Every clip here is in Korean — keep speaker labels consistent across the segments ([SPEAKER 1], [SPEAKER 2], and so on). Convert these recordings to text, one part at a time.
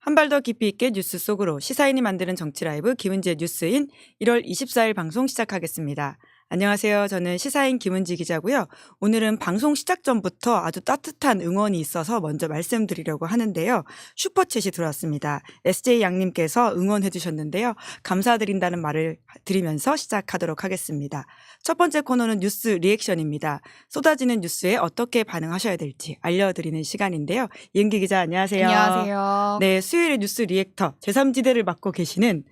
[SPEAKER 1] 한 발 더 깊이 있게 뉴스 속으로 시사인이 만드는 정치 라이브 김은지의 뉴스인 1월 24일 방송 시작하겠습니다. 안녕하세요. 저는 시사인 김은지 기자고요. 오늘은 방송 시작 전부터 아주 따뜻한 응원이 있어서 먼저 말씀드리려고 하는데요. 슈퍼챗이 들어왔습니다. SJ 양님께서 응원해 주셨는데요. 감사드린다는 말을 드리면서 시작하도록 하겠습니다. 첫 번째 코너는 뉴스 리액션입니다. 쏟아지는 뉴스에 어떻게 반응하셔야 될지 알려드리는 시간인데요. 이은기 기자 안녕하세요.
[SPEAKER 2] 안녕하세요.
[SPEAKER 1] 네, 수요일의 뉴스 리액터 제3지대를 맡고 계시는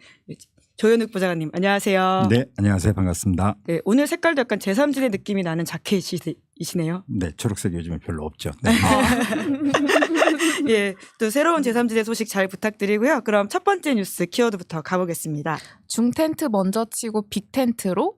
[SPEAKER 1] 조현욱 부장님 안녕하세요.
[SPEAKER 3] 네, 안녕하세요. 반갑습니다.
[SPEAKER 1] 네, 오늘 색깔도 약간 제3지대 느낌이 나는 자켓이시네요.
[SPEAKER 3] 네, 초록색 요즘에 별로 없죠. 네.
[SPEAKER 1] 예, 또 새로운 제3지대 소식 잘 부탁드리고요. 그럼 첫 번째 뉴스 키워드부터 가보겠습니다.
[SPEAKER 2] 중텐트 먼저 치고 빅텐트로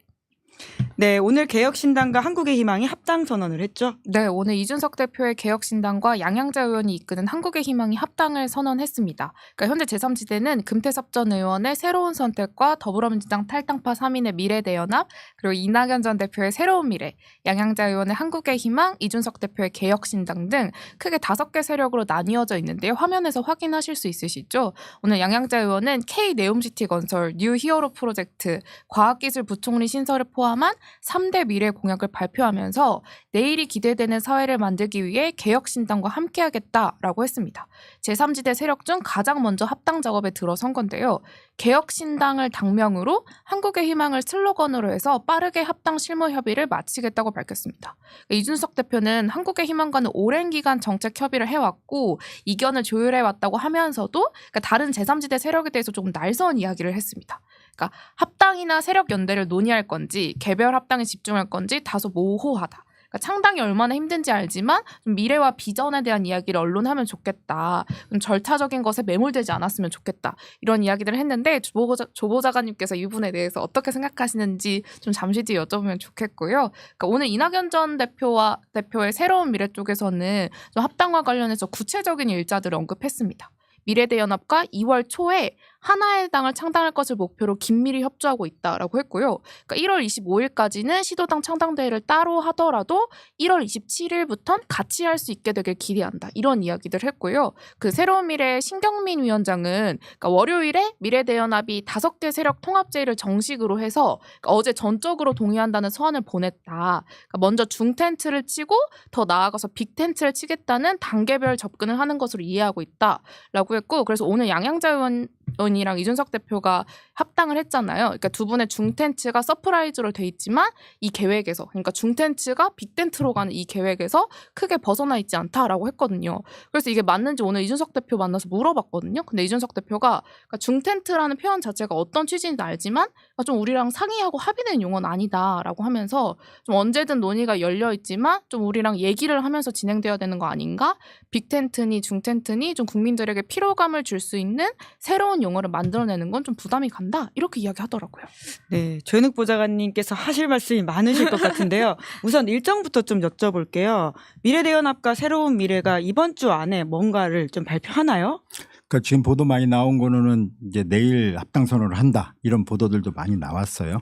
[SPEAKER 1] 네, 오늘 개혁신당과 한국의 희망이 합당 선언을 했죠.
[SPEAKER 2] 네, 오늘 이준석 대표의 개혁신당과 양양자 의원이 이끄는 한국의 희망이 합당을 선언했습니다. 그러니까 현재 제3지대는 금태섭 전 의원의 새로운 선택과 더불어민주당 탈당파 3인의 미래 대연합, 그리고 이낙연 전 대표의 새로운 미래, 양양자 의원의 한국의 희망, 이준석 대표의 개혁신당 등 크게 다섯 개 세력으로 나뉘어져 있는데요. 화면에서 확인하실 수 있으시죠? 오늘 양양자 의원은 K 네옴시티 건설, 뉴 히어로 프로젝트, 과학기술 부총리 신설을 포함 한 3대 미래 공약을 발표하면서 내일이 기대되는 사회를 만들기 위해 개혁신당과 함께하겠다라고 했습니다. 제3지대 세력 중 가장 먼저 합당 작업에 들어선 건데요. 개혁신당을 당명으로 한국의 희망을 슬로건으로 해서 빠르게 합당 실무 협의를 마치겠다고 밝혔습니다. 이준석 대표는 한국의 희망과는 오랜 기간 정책 협의를 해왔고 이견을 조율해왔다고 하면서도 그러니까 다른 제3지대 세력에 대해서 조금 날선 이야기를 했습니다. 그러니까 합당이나 세력 연대를 논의할 건지 개별 합당에 집중할 건지 다소 모호하다. 그러니까 창당이 얼마나 힘든지 알지만 좀 미래와 비전에 대한 이야기를 언론하면 좋겠다. 좀 절차적인 것에 매몰되지 않았으면 좋겠다. 이런 이야기들을 했는데 조보자, 조보자관님께서 이 부분에 대해서 어떻게 생각하시는지 좀 잠시 뒤에 여쭤보면 좋겠고요. 그러니까 오늘 이낙연 전 대표와 대표의 새로운 미래 쪽에서는 좀 합당과 관련해서 구체적인 일자들을 언급했습니다. 미래대연합과 2월 초에 하나의 당을 창당할 것을 목표로 긴밀히 협조하고 있다라고 했고요. 그러니까 1월 25일까지는 시도당 창당대회를 따로 하더라도 1월 27일부터는 같이 할 수 있게 되길 기대한다. 이런 이야기들 했고요. 그 새로운 미래 신경민 위원장은 그러니까 월요일에 미래대연합이 다섯 개 세력 통합제의를 정식으로 해서 그러니까 어제 전적으로 동의한다는 서한을 보냈다. 그러니까 먼저 중텐트를 치고 더 나아가서 빅텐트를 치겠다는 단계별 접근을 하는 것으로 이해하고 있다라고 했고 그래서 오늘 양양자 의원 의원이랑 이준석 대표가 합당을 했잖아요. 그러니까 두 분의 중텐츠가 서프라이즈로 돼 있지만 이 계획에서 그러니까 중텐츠가 빅텐트로 가는 이 계획에서 크게 벗어나 있지 않다라고 했거든요. 그래서 이게 맞는지 오늘 이준석 대표 만나서 물어봤거든요. 근데 이준석 대표가 그러니까 중텐트라는 표현 자체가 어떤 취지인지 알지만 그러니까 좀 우리랑 상의하고 합의된 용어는 아니다라고 하면서 좀 언제든 논의가 열려 있지만 좀 우리랑 얘기를 하면서 진행되어야 되는 거 아닌가? 빅텐트니 중텐트니 좀 국민들에게 피로감을 줄 수 있는 새로운 용어를 만들어내는 건 좀 부담이 간다 이렇게 이야기하더라고요.
[SPEAKER 1] 네, 조현욱 보좌관님께서 하실 말씀이 많으실 것 같은데요. 우선 일정부터 좀 여쭤볼게요. 미래대연합과 새로운 미래가 이번 주 안에 뭔가를 좀 발표하나요?
[SPEAKER 3] 그러니까 지금 보도 많이 나온 거는 이제 내일 합당 선언을 한다 이런 보도들도 많이 나왔어요.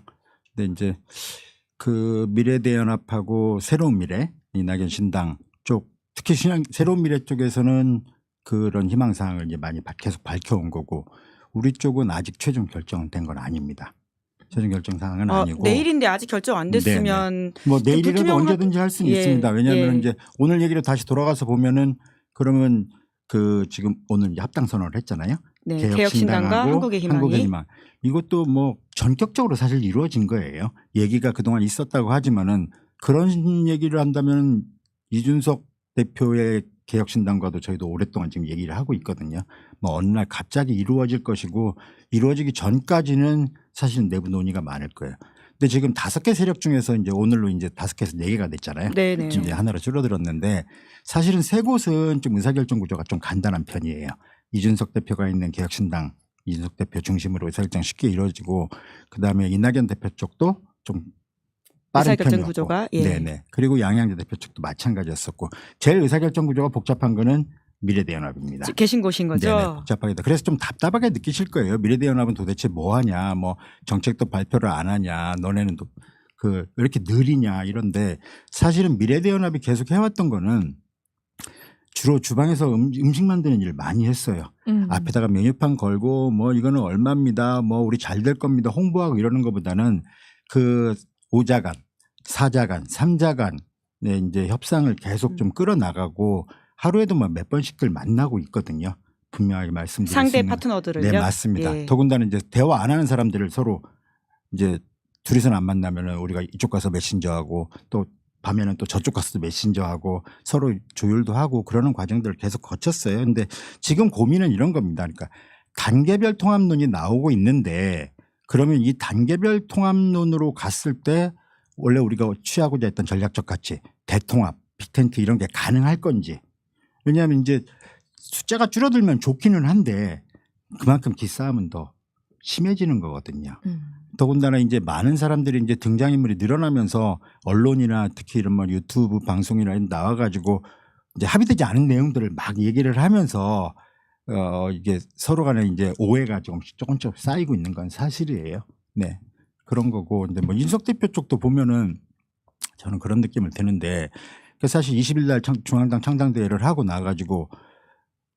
[SPEAKER 3] 근데 이제 그 미래대연합하고 새로운 미래 이낙연 신당 쪽 특히 신앙 새로운 미래 쪽에서는 그런 희망 사항을 이제 많이 바- 계속 밝혀온 거고 우리 쪽은 아직 최종 결정된 건 아닙니다. 최종 결정 사항은
[SPEAKER 1] 어,
[SPEAKER 3] 아니고
[SPEAKER 1] 내일인데 아직 결정 안 됐으면
[SPEAKER 3] 뭐 내일이라도
[SPEAKER 1] 불투명한-
[SPEAKER 3] 언제든지 할 수는
[SPEAKER 1] 예,
[SPEAKER 3] 있습니다. 왜냐하면
[SPEAKER 1] 예.
[SPEAKER 3] 이제 오늘 얘기로 다시 돌아가서 보면은 그러면 그 지금 오늘 이제 합당 선언을 했잖아요.
[SPEAKER 1] 네, 개혁신당과 한국의 희망이
[SPEAKER 3] 한국의 희망. 이것도 뭐 전격적으로 사실 이루어진 거예요. 얘기가 그동안 있었다고 하지만은 그런 얘기를 한다면 이준석 대표의 개혁신당과도 저희도 오랫동안 지금 얘기를 하고 있거든요. 뭐 어느 날 갑자기 이루어질 것이고 이루어지기 전까지는 사실 내부 논의가 많을 거예요. 근데 지금 다섯 개 세력 중에서 이제 오늘로 이제 다섯 개에서 네 개가 됐잖아요.
[SPEAKER 1] 네네.
[SPEAKER 3] 지금 이제 하나로 줄어들었는데 사실은 세 곳은 좀 의사결정 구조가 좀 간단한 편이에요. 이준석 대표가 있는 개혁신당 이준석 대표 중심으로 의사결정 쉽게 이루어지고 그다음에 이낙연 대표 쪽도 좀 빠른
[SPEAKER 1] 의사결정
[SPEAKER 3] 편이었고
[SPEAKER 1] 구조가, 예.
[SPEAKER 3] 네네 그리고 양양대 대표 쪽도 마찬가지였었고 제일 의사결정 구조가 복잡한 거는 미래대연합입니다.
[SPEAKER 1] 지- 계신 곳인 거죠.
[SPEAKER 3] 네네, 복잡하게. 그래서 좀 답답하게 느끼실 거예요. 미래대연합은 도대체 뭐 하냐, 뭐 정책도 발표를 안 하냐, 너네는 또그왜 이렇게 느리냐 이런데 사실은 미래대연합이 계속 해왔던 거는 주로 주방에서 음, 음식 만드는 일을 많이 했어요.
[SPEAKER 2] 음.
[SPEAKER 3] 앞에다가 메뉴판 걸고 뭐 이거는 얼마입니다. 뭐 우리 잘 될 겁니다. 홍보하고 이러는 것보다는 그 5자간, 4자간, 3자간 네, 이제 협상을 계속 좀 끌어나가고 하루에도 뭐 몇 번씩들 만나고 있거든요. 분명하게 수
[SPEAKER 1] 상대. 파트너들을요.
[SPEAKER 3] 네, 맞습니다.
[SPEAKER 1] 예.
[SPEAKER 3] 더군다나 이제 대화 안 하는 사람들을 서로 이제 둘이서는 안 만나면은 우리가 이쪽 가서 메신저하고 또 밤에는 또 저쪽 가서 메신저하고 서로 조율도 하고 그러는 과정들을 계속 거쳤어요. 근데 지금 고민은 이런 겁니다. 그러니까 단계별 통합론이 나오고 있는데 그러면 이 단계별 통합론으로 갔을 때 원래 우리가 취하고자 했던 전략적 가치, 대통합, 빅텐트 이런 게 가능할 건지. 왜냐하면 이제 숫자가 줄어들면 좋기는 한데 그만큼 기싸움은 더 심해지는 거거든요.
[SPEAKER 2] 음.
[SPEAKER 3] 더군다나 이제 많은 사람들이 이제 등장인물이 늘어나면서 언론이나 특히 이런 뭐 유튜브 방송이나 나와가지고 이제 합의되지 않은 내용들을 막 얘기를 하면서 어 이게 서로 간에 이제 오해가 조금씩 조금씩 쌓이고 있는 건 사실이에요. 네. 그런 거고 이제 뭐 윤석 대표 쪽도 보면은 저는 그런 느낌을 드는데 그 사실 20일 날 청- 중앙당 창당대회를 하고 나가지고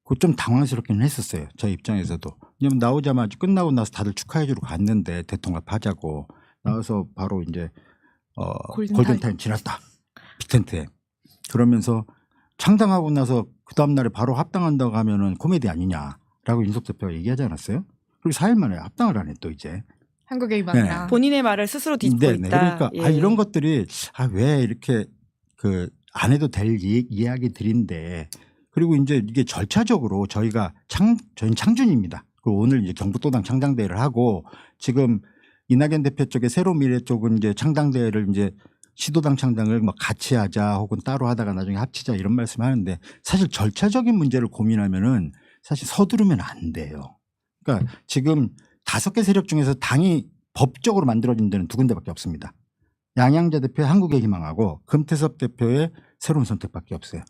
[SPEAKER 3] 그 좀 당황스럽기는 했었어요. 저 입장에서도. 왜냐면 나오자마자 끝나고 나서 다들 축하해 주러 갔는데 대통합 하자고 나와서 바로 이제 어
[SPEAKER 2] 골든타임.
[SPEAKER 3] 골든타임 지났다. 빅텐트에. 그러면서 창당하고 나서 그 다음날에 바로 합당한다고 하면은 코미디 아니냐라고 윤석 대표가 얘기하지 않았어요? 그리고 4일 만에 합당을 하네 또 이제.
[SPEAKER 2] 한국의 희망이랑
[SPEAKER 1] 본인의 말을 스스로 뒤집고
[SPEAKER 3] 네, 네.
[SPEAKER 1] 있다.
[SPEAKER 3] 그러니까 아,
[SPEAKER 1] 예.
[SPEAKER 3] 이런 것들이 아, 왜 이렇게 그 안 해도 될 이, 이야기들인데 그리고 이제 이게 절차적으로 저희가 창 저희는 창준입니다. 그리고 오늘 이제 경북도당 창당대회를 하고 지금 이낙연 대표 쪽에 새로운 미래 쪽은 이제 창당대회를 이제 시도당 창당을 뭐 같이 하자 혹은 따로 하다가 나중에 합치자 이런 말씀 하는데 사실 절차적인 문제를 고민하면은 사실 서두르면 안 돼요. 그러니까 지금 다섯 개 세력 중에서 당이 법적으로 만들어진 데는 두 군데밖에 없습니다. 양양자 대표의 한국의 희망하고 금태섭 대표의 새로운 선택밖에 없어요.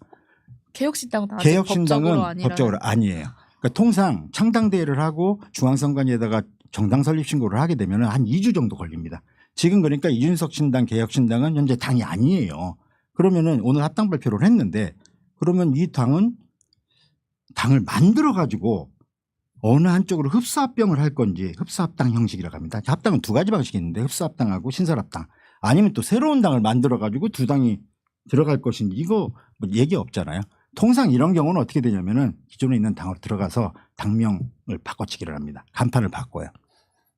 [SPEAKER 2] 개혁신당은
[SPEAKER 3] 개혁신당은
[SPEAKER 2] 법적으로
[SPEAKER 3] 법적으로 아니에요. 그러니까 통상 창당 대회를 하고 중앙선관위에다가 정당 설립 신고를 하게 되면 한 2주 정도 걸립니다. 지금 그러니까 이준석 신당, 개혁신당은 현재 당이 아니에요. 그러면은 오늘 합당 발표를 했는데 그러면 이 당은 당을 만들어 가지고 어느 한쪽으로 흡수합병을 할 건지 흡수합당 형식이라고 합니다. 합당은 두 가지 방식이 있는데 흡수합당하고 신설합당 아니면 또 새로운 당을 만들어 가지고 두 당이 들어갈 것인지 이거 뭐 얘기 없잖아요. 통상 이런 경우는 어떻게 되냐면은 기존에 있는 당으로 들어가서 당명을 바꿔치기를 합니다. 간판을 바꿔요.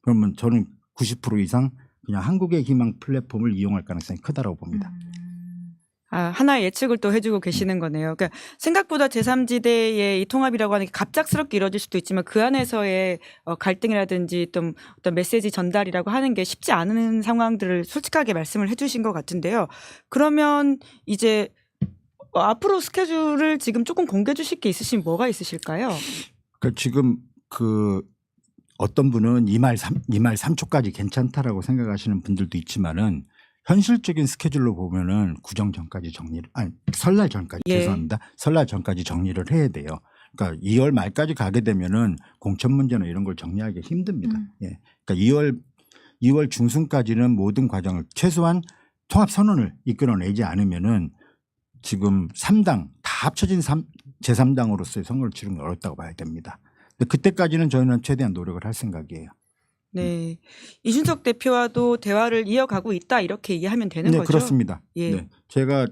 [SPEAKER 3] 그러면 저는 90% 이상 그냥 한국의 희망 플랫폼을 이용할 가능성이 크다라고 봅니다.
[SPEAKER 2] 음.
[SPEAKER 1] 아, 하나의 예측을 또 해주고 계시는 거네요. 그러니까 생각보다 제3지대의 이 통합이라고 하는 게 갑작스럽게 이루어질 수도 있지만 그 안에서의 어, 갈등이라든지 또 어떤 메시지 전달이라고 하는 게 쉽지 않은 상황들을 솔직하게 말씀을 해주신 것 같은데요. 그러면 이제 어, 앞으로 스케줄을 지금 조금 공개해 주실 게 있으시면 뭐가 있으실까요?
[SPEAKER 3] 그러니까 지금 그 어떤 분은 2말 3, 2말 3초까지 괜찮다라고 생각하시는 분들도 있지만은 현실적인 스케줄로 보면은 구정 전까지 정리를 아니 설날 전까지
[SPEAKER 1] 예.
[SPEAKER 3] 죄송합니다. 설날 전까지 정리를 해야 돼요. 그러니까 2월 말까지 가게 되면은 공천 문제나 이런 걸 정리하기 힘듭니다.
[SPEAKER 2] 음.
[SPEAKER 3] 예. 그러니까 2월 2월 중순까지는 모든 과정을 최소한 통합 선언을 이끌어내지 않으면은 지금 3당 다 합쳐진 3, 제3당으로서의 선거를 치르는 건 어렵다고 봐야 됩니다. 근데 그때까지는 저희는 최대한 노력을 할 생각이에요.
[SPEAKER 1] 네. 이준석 대표와도 대화를 이어가고 있다 이렇게 이해하면 되는
[SPEAKER 3] 네,
[SPEAKER 1] 거죠.
[SPEAKER 3] 그렇습니다.
[SPEAKER 1] 예.
[SPEAKER 3] 네. 제가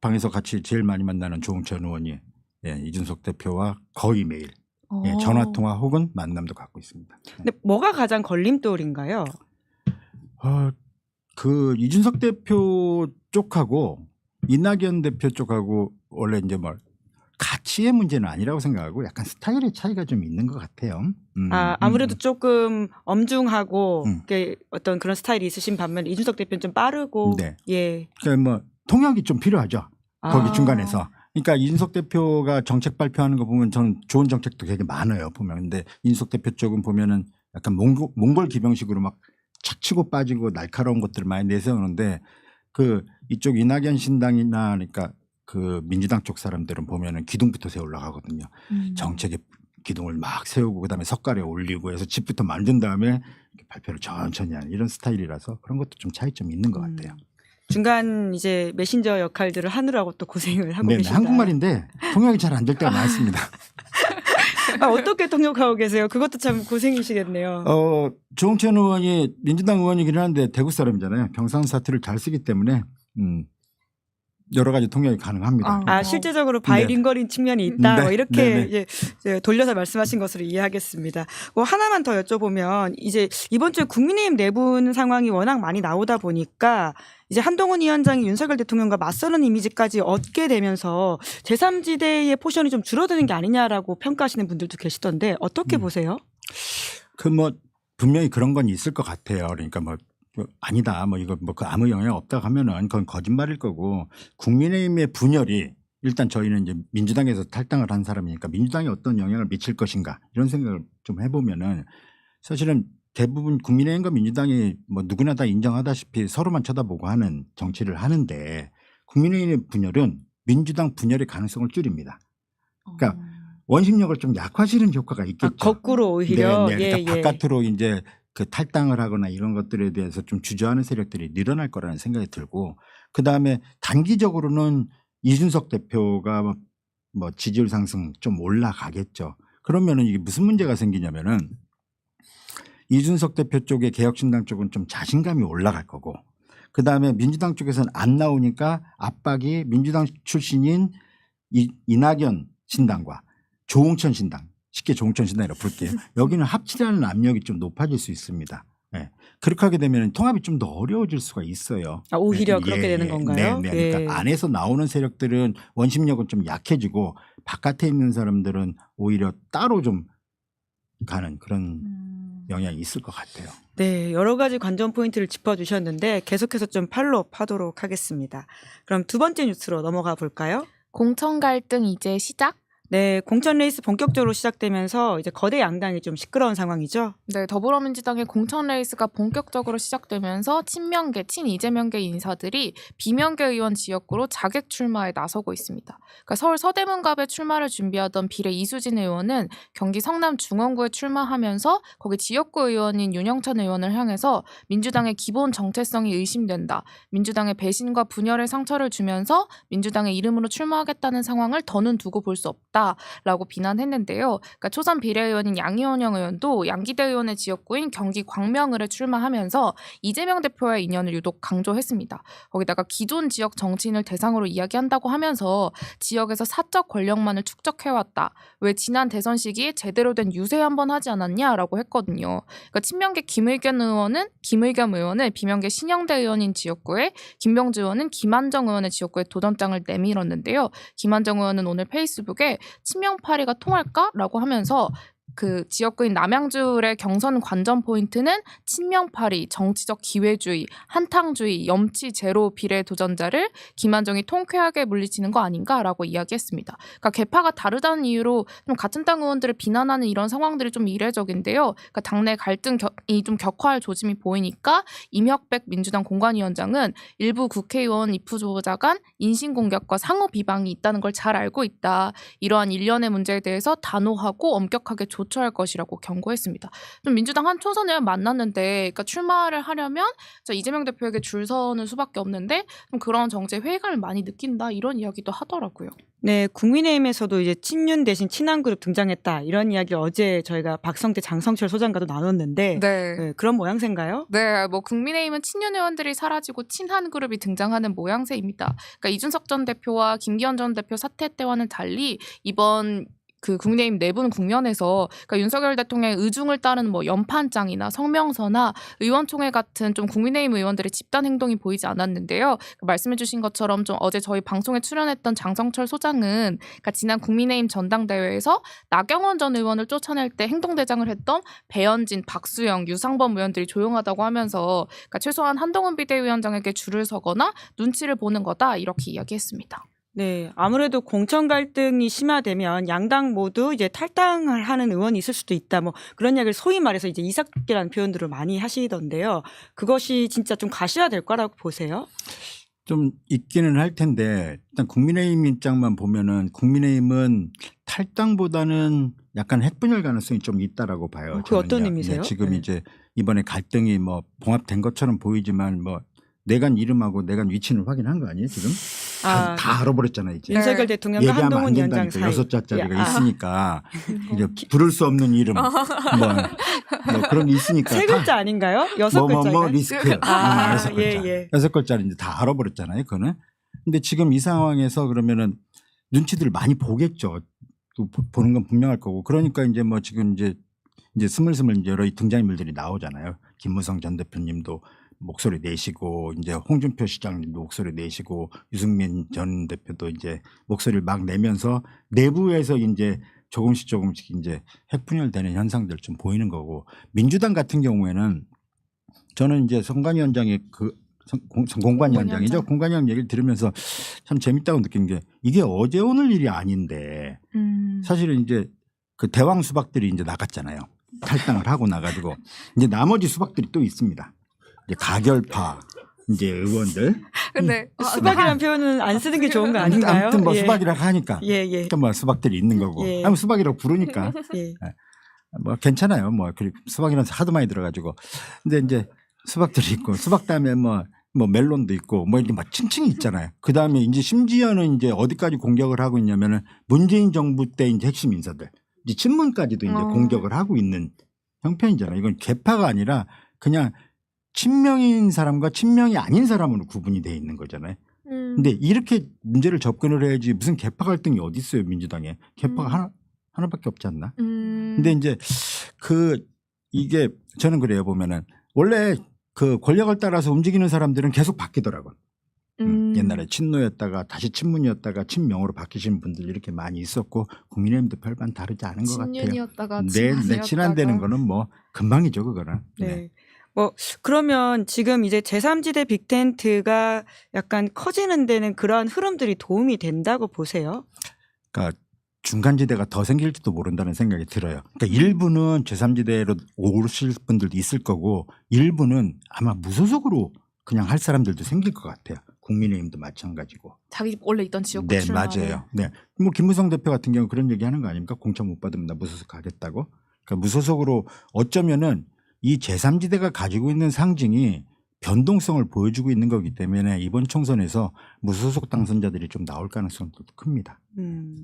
[SPEAKER 3] 방에서 같이 제일 많이 만나는 조홍천 의원이 예, 이준석 대표와 거의 매일 예,
[SPEAKER 2] 어.
[SPEAKER 3] 전화 통화 혹은 만남도 갖고 있습니다. 네.
[SPEAKER 1] 근데 뭐가 가장 걸림돌인가요?
[SPEAKER 3] 어, 그 이준석 대표 쪽하고 이낙연 대표 쪽하고 원래 이제 뭐 가치의 문제는 아니라고 생각하고 약간 스타일의 차이가 좀 있는 것 같아요. 음,
[SPEAKER 1] 아,
[SPEAKER 3] 음,
[SPEAKER 1] 아무래도
[SPEAKER 3] 음.
[SPEAKER 1] 조금 엄중하고
[SPEAKER 3] 음.
[SPEAKER 1] 그 어떤 그런 스타일이 있으신 반면 이준석 대표는 좀 빠르고
[SPEAKER 3] 네.
[SPEAKER 1] 예.
[SPEAKER 3] 그러니까 뭐 통역이 좀 필요하죠. 거기
[SPEAKER 1] 아.
[SPEAKER 3] 중간에서. 그러니까 이준석 대표가 정책 발표하는 거 보면 저는 좋은 정책도 되게 많아요. 보면. 근데 이준석 대표 쪽은 보면은 약간 몽골, 몽골 기병식으로 막 착 치고 빠지고 날카로운 것들을 많이 내세우는데 그 이쪽 이낙연 신당이나 그러니까 그 민주당 쪽 사람들은 보면은 기둥부터 세우려 하거든요.
[SPEAKER 2] 음.
[SPEAKER 3] 정책의 기둥을 막 세우고 그다음에 석가래 올리고 해서 집부터 만든 다음에 발표를 천천히 하는 이런 스타일이라서 그런 것도 좀 차이점이 있는 것 같아요.
[SPEAKER 1] 음. 중간 이제 메신저 역할들을 하느라고 또 고생을 하고
[SPEAKER 3] 네,
[SPEAKER 1] 계신다.
[SPEAKER 3] 한국말인데 통역이 잘 안 될 때가 많습니다.
[SPEAKER 1] 아, 어떻게 통역하고 계세요? 그것도 참 고생이시겠네요.
[SPEAKER 3] 어, 조홍천 의원이 민주당 의원이긴 한데 대구 사람이잖아요. 경상 사투를 잘 쓰기 때문에 음, 여러 가지 통역이 가능합니다.
[SPEAKER 2] 아,
[SPEAKER 1] 아, 실제적으로 바이링걸인 측면이 있다.
[SPEAKER 3] 네,
[SPEAKER 1] 뭐 이렇게
[SPEAKER 3] 네, 네.
[SPEAKER 1] 이제 이제 돌려서 말씀하신 것으로 이해하겠습니다. 뭐 하나만 더 여쭤보면 이제 이번 주에 국민의힘 내분 상황이 워낙 많이 나오다 보니까 이제 한동훈 위원장이 윤석열 대통령과 맞서는 이미지까지 얻게 되면서 제3지대의 포션이 좀 줄어드는 게 아니냐라고 평가하시는 분들도 계시던데 어떻게
[SPEAKER 3] 음.
[SPEAKER 1] 보세요?
[SPEAKER 3] 그 뭐 분명히 그런 건 있을 것 같아요. 그러니까 뭐, 뭐 아니다. 뭐 이거 뭐 그 아무 영향 없다 하면은 그건 거짓말일 거고 국민의힘의 분열이 일단 저희는 이제 민주당에서 탈당을 한 사람이니까 민주당에 어떤 영향을 미칠 것인가 이런 생각을 좀 해보면은 사실은 대부분 국민의힘과 민주당이 뭐 누구나 다 인정하다시피 서로만 쳐다보고 하는 정치를 하는데 국민의힘의 분열은 민주당 분열의 가능성을 줄입니다. 그러니까 원심력을 좀 약화시키는 효과가
[SPEAKER 1] 아,
[SPEAKER 3] 있겠죠.
[SPEAKER 1] 거꾸로 오히려
[SPEAKER 3] 네, 네.
[SPEAKER 1] 예,
[SPEAKER 3] 그러니까
[SPEAKER 1] 예.
[SPEAKER 3] 바깥으로 이제 그 탈당을 하거나 이런 것들에 대해서 좀 주저하는 세력들이 늘어날 거라는 생각이 들고 그 다음에 단기적으로는 이준석 대표가 뭐- 뭐 지지율 상승 좀 올라가겠죠. 그러면은 이게 무슨 문제가 생기냐면은 이준석 대표 쪽의 개혁신당 쪽은 좀 자신감이 올라갈 거고 그 다음에 민주당 쪽에서는 안 나오니까 압박이 민주당 출신인 이, 이낙연 신당과 조홍천 신당 쉽게 조홍천 신당이라고 부를게요. 여기는 합치라는 압력이 좀 높아질 수 있습니다. 예. 그렇게 하게 되면 통합이 좀 더 어려워질 수가 있어요.
[SPEAKER 1] 아, 오히려
[SPEAKER 3] 예,
[SPEAKER 1] 그렇게
[SPEAKER 3] 예,
[SPEAKER 1] 되는
[SPEAKER 3] 예.
[SPEAKER 1] 건가요?
[SPEAKER 3] 네, 네. 그러니까
[SPEAKER 1] 예.
[SPEAKER 3] 안에서 나오는 세력들은 원심력은 좀 약해지고 바깥에 있는 사람들은 오히려 따로 좀 가는 그런
[SPEAKER 2] 음.
[SPEAKER 3] 영향이 있을 것 같아요.
[SPEAKER 1] 네, 여러 가지 관전 포인트를 짚어주셨는데 계속해서 좀 팔로업 하도록 하겠습니다. 그럼 두 번째 뉴스로 넘어가 볼까요?
[SPEAKER 2] 공천 갈등 이제 시작?
[SPEAKER 1] 네, 공천 레이스 본격적으로 시작되면서 이제 거대 양당이 좀 시끄러운 상황이죠.
[SPEAKER 2] 네, 더불어민주당의 공천 레이스가 본격적으로 시작되면서 친명계, 친이재명계 인사들이 비명계 의원 지역구로 자객 출마에 나서고 있습니다. 그러니까 서울 서대문갑에 출마를 준비하던 비례 이수진 의원은 경기 성남 중원구에 출마하면서 거기 지역구 의원인 윤영찬 의원을 향해서 민주당의 기본 정체성이 의심된다. 민주당의 배신과 분열의 상처를 주면서 민주당의 이름으로 출마하겠다는 상황을 더는 두고 볼 수 없다. 라고 비난했는데요. 그러니까 초선 비례의원인 양이원영 의원도 양기대 의원의 지역구인 경기 광명을에 출마하면서 이재명 대표와의 인연을 유독 강조했습니다. 거기다가 기존 지역 정치인을 대상으로 이야기한다고 하면서 지역에서 사적 권력만을 축적해왔다. 왜 지난 대선 시기에 제대로 된 유세 한번 하지 않았냐라고 했거든요. 그러니까 친명계 김의겸 의원은 김의겸 의원을 비명계 신영대 의원인 지역구에 김병주 의원은 김한정 의원의 지역구에 도전장을 내밀었는데요. 김한정 의원은 오늘 페이스북에 친명파리가 통할까라고 하면서 그 지역구인 남양주의 경선 관전 포인트는 친명파리, 정치적 기회주의, 한탕주의, 염치 제로 비례 도전자를 김한정이 통쾌하게 물리치는 거 아닌가라고 이야기했습니다. 그러니까 개파가 다르다는 이유로 좀 같은 당 의원들을 비난하는 이런 상황들이 좀 이례적인데요. 그러니까 당내 갈등이 좀 격화할 조짐이 보이니까 임혁백 민주당 공관위원장은 일부 국회의원 입후보자 간 인신공격과 상호 비방이 있다는 걸 잘 알고 있다. 이러한 일련의 문제에 대해서 단호하고 엄격하게 조 처할 것이라고 경고했습니다. 좀 민주당 한 초선 의원 만났는데, 그러니까 출마를 하려면 저 이재명 대표에게 줄 서는 수밖에 없는데 좀 그런 정제 회의감을 많이 느낀다 이런 이야기도 하더라고요.
[SPEAKER 1] 네, 국민의힘에서도 이제 친윤 대신 친한 그룹 등장했다 이런 이야기를 어제 저희가 박성태 장성철 소장과도 나눴는데
[SPEAKER 2] 네.
[SPEAKER 1] 네, 그런 모양새인가요?
[SPEAKER 2] 네, 뭐 국민의힘은 친윤 의원들이 사라지고 친한 그룹이 등장하는 모양새입니다. 그러니까 이준석 전 대표와 김기현 전 대표 사퇴 때와는 달리 이번 그 국민의힘 내분 국면에서 그러니까 윤석열 대통령의 의중을 따르는 뭐 연판장이나 성명서나 의원총회 같은 좀 국민의힘 의원들의 집단 행동이 보이지 않았는데요. 그 말씀해주신 것처럼 좀 어제 저희 방송에 출연했던 장성철 소장은 그러니까 지난 국민의힘 전당대회에서 나경원 전 의원을 쫓아낼 때 행동대장을 했던 배현진, 박수영, 유상범 의원들이 조용하다고 하면서 그러니까 최소한 한동훈 비대위원장에게 줄을 서거나 눈치를 보는 거다 이렇게 이야기했습니다.
[SPEAKER 1] 네, 아무래도 공천 갈등이 심화되면 양당 모두 이제 탈당을 하는 의원이 있을 수도 있다. 뭐 그런 이야기를 소위 말해서 이제 이삭기라는 표현들을 많이 하시던데요. 그것이 진짜 좀 가시화될 거라고 보세요?
[SPEAKER 3] 좀 있기는 할 텐데 일단 국민의힘 입장만 보면은 국민의힘은 탈당보다는 약간 핵분열 가능성이 좀 있다라고 봐요.
[SPEAKER 1] 어, 그게 어떤. 의미세요?
[SPEAKER 3] 네, 지금
[SPEAKER 1] 네.
[SPEAKER 3] 이제 이번에 갈등이 뭐 봉합된 것처럼 보이지만 뭐 내간 이름하고 내간 위치는 확인한 거 아니에요 지금? 다,
[SPEAKER 1] 아,
[SPEAKER 3] 다 알아버렸잖아요 이제.
[SPEAKER 1] 윤석열 대통령과 한동훈 위원장 사이.
[SPEAKER 3] 여섯 자짜리가
[SPEAKER 1] 예, 아.
[SPEAKER 3] 있으니까 이제 부를 수 없는 이름 뭐, 뭐 그런 게 있으니까
[SPEAKER 1] 세 글자 아닌가요? 여섯
[SPEAKER 3] 뭐뭐
[SPEAKER 1] 글자인가요?
[SPEAKER 3] 뭐 리스크
[SPEAKER 1] 아,
[SPEAKER 3] 어, 여섯
[SPEAKER 1] 예,
[SPEAKER 3] 글자
[SPEAKER 1] 예.
[SPEAKER 3] 여섯 글자를 이제 다 알아버렸잖아요 그거는 근데 지금 이 상황에서 그러면은 눈치들 많이 보겠죠 또 보- 보는 건 분명할 거고 그러니까 이제 뭐 지금 이제 이제 스물스물 이제 여러 등장인물들이 나오잖아요 김무성 전 대표님도 목소리 내시고 이제 홍준표 시장님도 목소리 내시고 유승민 전 대표도 이제 목소리를 막 내면서 내부에서 이제 조금씩 조금씩 이제 핵분열되는 현상들 좀 보이는 거고 민주당 같은 경우에는 저는 이제 선관위원장의 그 선- 공- 공관위원장이죠.
[SPEAKER 2] 공관위원장.
[SPEAKER 3] 공관위원 얘기를 들으면서 참 재밌다고 느낀 게 이게 어제 오늘 일이 아닌데
[SPEAKER 2] 음.
[SPEAKER 3] 사실은 이제 그 대왕 수박들이 이제 나갔잖아요. 탈당을 하고 나가지고 이제 나머지 수박들이 또 있습니다. 이제 가결파 이제 의원들
[SPEAKER 2] 근데 아,
[SPEAKER 1] 수박이라는 표현은 안 쓰는 게 좋은 거 아닌가요?
[SPEAKER 3] 아무튼 뭐
[SPEAKER 1] 예.
[SPEAKER 3] 수박이라고 하니까
[SPEAKER 1] 예, 예.
[SPEAKER 3] 그러니까 뭐 수박들이 있는 거고
[SPEAKER 1] 예.
[SPEAKER 3] 아무 수박이라고 부르니까
[SPEAKER 1] 예.
[SPEAKER 3] 뭐 괜찮아요. 뭐 그리고 수박이라는 하도 많이 들어가지고 근데 이제 수박들이 있고 수박 다음에 뭐뭐 멜론도 있고 뭐 이렇게 막 층층이 있잖아요. 그 다음에 이제 심지어는 이제 어디까지 공격을 하고 있냐면은 문재인 정부 때 이제 핵심 인사들 이제 친문까지도 이제
[SPEAKER 2] 어.
[SPEAKER 3] 공격을 하고 있는 형편이잖아요. 이건 개파가 아니라 그냥 친명인 사람과 친명이 아닌 사람으로 구분이 돼 있는 거잖아요.
[SPEAKER 2] 음.
[SPEAKER 3] 근데 이렇게 문제를 접근을 해야지 무슨 개파 갈등이 어디 있어요 민주당에 개파가
[SPEAKER 2] 음.
[SPEAKER 3] 하나 하나밖에 없지 않나?
[SPEAKER 2] 음.
[SPEAKER 3] 근데 이제 그 이게 저는 그래요 보면은 원래 그 권력을 따라서 움직이는 사람들은 계속 바뀌더라고요. 음,
[SPEAKER 2] 음.
[SPEAKER 3] 옛날에 친노였다가 다시 친문이었다가 친명으로 바뀌신 분들 이렇게 많이 있었고 국민의힘도 별반 다르지 않은 것 같아요.
[SPEAKER 2] 친윤이었다가
[SPEAKER 3] 내,
[SPEAKER 2] 친한이었다가.
[SPEAKER 3] 내 친한되는 거는 뭐 금방이죠 그거는.
[SPEAKER 1] 네.
[SPEAKER 3] 네.
[SPEAKER 1] 뭐 그러면 지금 이제 제3지대 빅텐트가 약간 커지는 데는 그러한 흐름들이 도움이 된다고 보세요.
[SPEAKER 3] 그러니까 중간지대가 더 생길지도 모른다는 생각이 들어요. 그러니까 일부는 제3지대로 오르실 분들도 있을 거고 일부는 아마 무소속으로 그냥 할 사람들도 생길 것 같아요. 국민의힘도 마찬가지고.
[SPEAKER 2] 자기 원래 있던 지역
[SPEAKER 3] 네,
[SPEAKER 2] 출마를.
[SPEAKER 3] 맞아요. 네. 뭐 김무성 대표 같은 경우 그런 얘기 하는 거 아닙니까? 공천 못 받으면 나 무소속 하겠다고. 그러니까 무소속으로 어쩌면은 이 제3지대가 가지고 있는 상징이 변동성을 보여주고 있는 거기 때문에 이번 총선에서 무소속 당선자들이 좀 나올 가능성도 큽니다.
[SPEAKER 1] 음,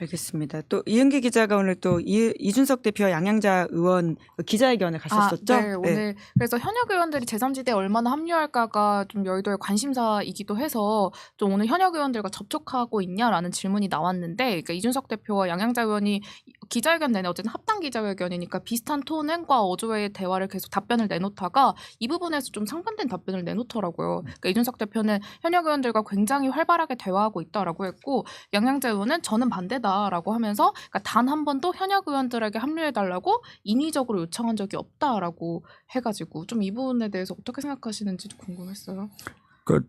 [SPEAKER 1] 알겠습니다. 또 이은기 기자가 오늘 또 이, 이준석 대표와 양양자 의원 그 기자회견을 가셨었죠?
[SPEAKER 2] 아, 네, 오늘 그래서 현역 의원들이 제3지대에 얼마나 합류할까가 좀 여의도의 관심사이기도 해서 좀 오늘 현역 의원들과 접촉하고 있냐라는 질문이 나왔는데 그러니까 이준석 대표와 양양자 의원이 기자회견 내내 어쨌든 합당 기자회견이니까 비슷한 톤과 어조의 대화를 계속 답변을 내놓다가 이 부분에서 좀 상반된 답변을 내놓더라고요. 그러니까 이준석 대표는 현역 의원들과 굉장히 활발하게 대화하고 있다라고 했고 양양자 의원은 저는 반대다라고 하면서 그러니까 단 한 번도 현역 의원들에게 합류해달라고 인위적으로 요청한 적이 없다라고 해가지고 좀 이 부분에 대해서 어떻게 생각하시는지 좀 궁금했어요.
[SPEAKER 3] 그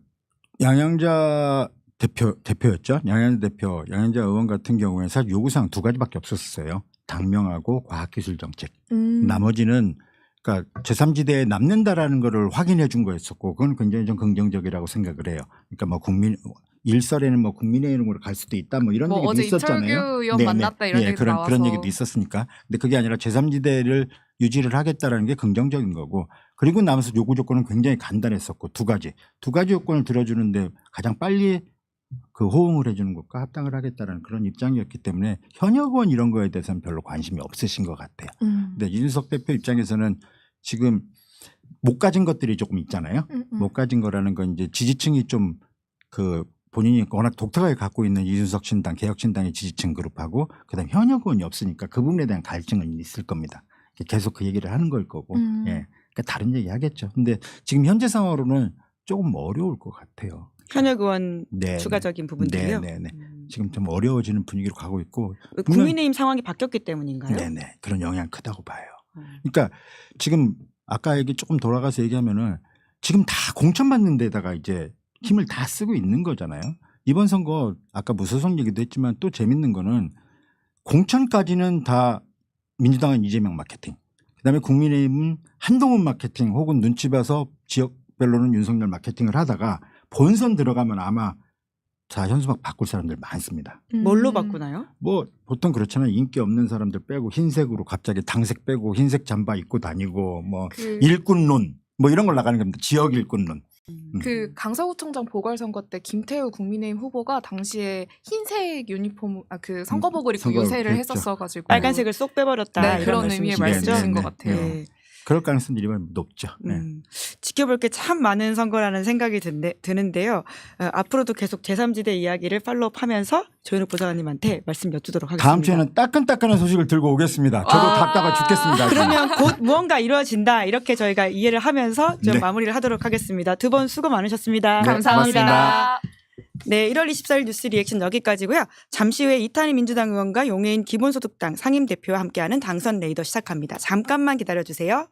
[SPEAKER 3] 양양자 대표 대표였죠. 양양자 대표, 양양자 의원 같은 경우에 사실 요구사항 두 가지밖에 없었어요. 당명하고 과학기술 정책.
[SPEAKER 2] 음.
[SPEAKER 3] 나머지는 그러니까 제3지대에 남는다라는 거를 확인해 준 거였었고 그건 굉장히 좀 긍정적이라고 생각을 해요. 그러니까 뭐 국민 일설에는 뭐 국민의힘으로 갈 수도 있다 뭐 이런
[SPEAKER 2] 뭐
[SPEAKER 3] 얘기도 있었잖아요.
[SPEAKER 2] 의원
[SPEAKER 3] 네,
[SPEAKER 2] 만났다
[SPEAKER 3] 네.
[SPEAKER 2] 이런
[SPEAKER 3] 예,
[SPEAKER 2] 얘기도
[SPEAKER 3] 그런
[SPEAKER 2] 나와서
[SPEAKER 3] 그런 얘기도 있었으니까. 근데 그게 아니라 제3지대를 유지를 하겠다라는 게 긍정적인 거고 그리고 나면서 요구 조건은 굉장히 간단했었고 두 가지 두 가지 요건을 들어주는데 가장 빨리 그 호응을 해주는 것과 합당을 하겠다라는 그런 입장이었기 때문에 현역 의원 이런 거에 대해서는 별로 관심이 없으신 것 같아요.
[SPEAKER 2] 음.
[SPEAKER 3] 근데 이준석 대표 입장에서는 지금 못 가진 것들이 조금 있잖아요.
[SPEAKER 2] 음, 음.
[SPEAKER 3] 못 가진 거라는 건 이제 지지층이 좀 그 본인이 워낙 독특하게 갖고 있는 이준석 신당, 개혁신당의 지지층 그룹하고 그다음 현역 의원이 없으니까 그 부분에 대한 갈증은 있을 겁니다. 계속 그 얘기를 하는 걸 거고,
[SPEAKER 2] 음.
[SPEAKER 3] 예, 그러니까 다른 얘기 하겠죠. 근데 지금 현재 상황으로는 조금 어려울 것 같아요.
[SPEAKER 1] 현역 의원
[SPEAKER 3] 네,
[SPEAKER 1] 추가적인 부분들이요.
[SPEAKER 3] 네, 네, 네.
[SPEAKER 1] 음.
[SPEAKER 3] 지금 좀 어려워지는 분위기로 가고 있고,
[SPEAKER 1] 국민의힘 상황이 바뀌었기 때문인가요?
[SPEAKER 3] 네, 네, 그런 영향 크다고 봐요.
[SPEAKER 1] 음.
[SPEAKER 3] 그러니까 지금 아까 얘기 조금 돌아가서 얘기하면은 지금 다 공천받는 데다가 이제 힘을 다 쓰고 있는 거잖아요. 이번 선거 아까 무소속 얘기도 했지만 또 재밌는 거는 공천까지는 다 민주당은 이재명 마케팅. 그다음에 국민의힘은 한동훈 마케팅 혹은 눈치 봐서 지역별로는 윤석열 마케팅을 하다가 본선 들어가면 아마 자 현수막 바꿀 사람들 많습니다.
[SPEAKER 1] 뭘로
[SPEAKER 2] 음.
[SPEAKER 1] 바꾸나요?
[SPEAKER 3] 뭐 보통 그렇잖아요. 인기 없는 사람들 빼고 흰색으로 갑자기 당색 빼고 흰색 잠바 입고 다니고 뭐
[SPEAKER 2] 그,
[SPEAKER 3] 일꾼론 뭐 이런 걸 나가는 겁니다. 지역 일꾼론. 음.
[SPEAKER 2] 그 강서구청장 보궐선거 때 김태우 국민의힘 후보가 당시에 흰색 유니폼 아 그 선거복을 입고
[SPEAKER 3] 선거
[SPEAKER 2] 유세를
[SPEAKER 3] 그랬죠.
[SPEAKER 2] 했었어가지고
[SPEAKER 1] 빨간색을 쏙 빼버렸다.
[SPEAKER 2] 네, 그런 의미의? 말씀이신 것
[SPEAKER 3] 네,
[SPEAKER 2] 같아요.
[SPEAKER 1] 네.
[SPEAKER 3] 그럴 가능성이 이번 높죠. 네.
[SPEAKER 1] 음, 지켜볼 게 참 많은 선거라는 생각이 든데, 드는데요. 어, 앞으로도 계속 제3지대 이야기를 팔로우하면서 조현욱 보좌관님한테 말씀 여쭈도록 하겠습니다.
[SPEAKER 3] 다음 주에는 따끈따끈한 소식을 들고 오겠습니다. 저도
[SPEAKER 2] 와.
[SPEAKER 3] 답답해 죽겠습니다.
[SPEAKER 1] 그러면 곧 무언가 이루어진다 이렇게 저희가 이해를 하면서 좀
[SPEAKER 3] 네.
[SPEAKER 1] 마무리를 하도록 하겠습니다. 두 번 수고 많으셨습니다.
[SPEAKER 3] 네,
[SPEAKER 2] 감사합니다.
[SPEAKER 3] 고맙습니다.
[SPEAKER 1] 네, 1월 24일 뉴스 리액션 여기까지고요. 잠시 후에 이탄희 민주당 의원과 용해인 기본소득당 상임 대표와 함께하는 당선 레이더 시작합니다. 잠깐만 기다려 주세요.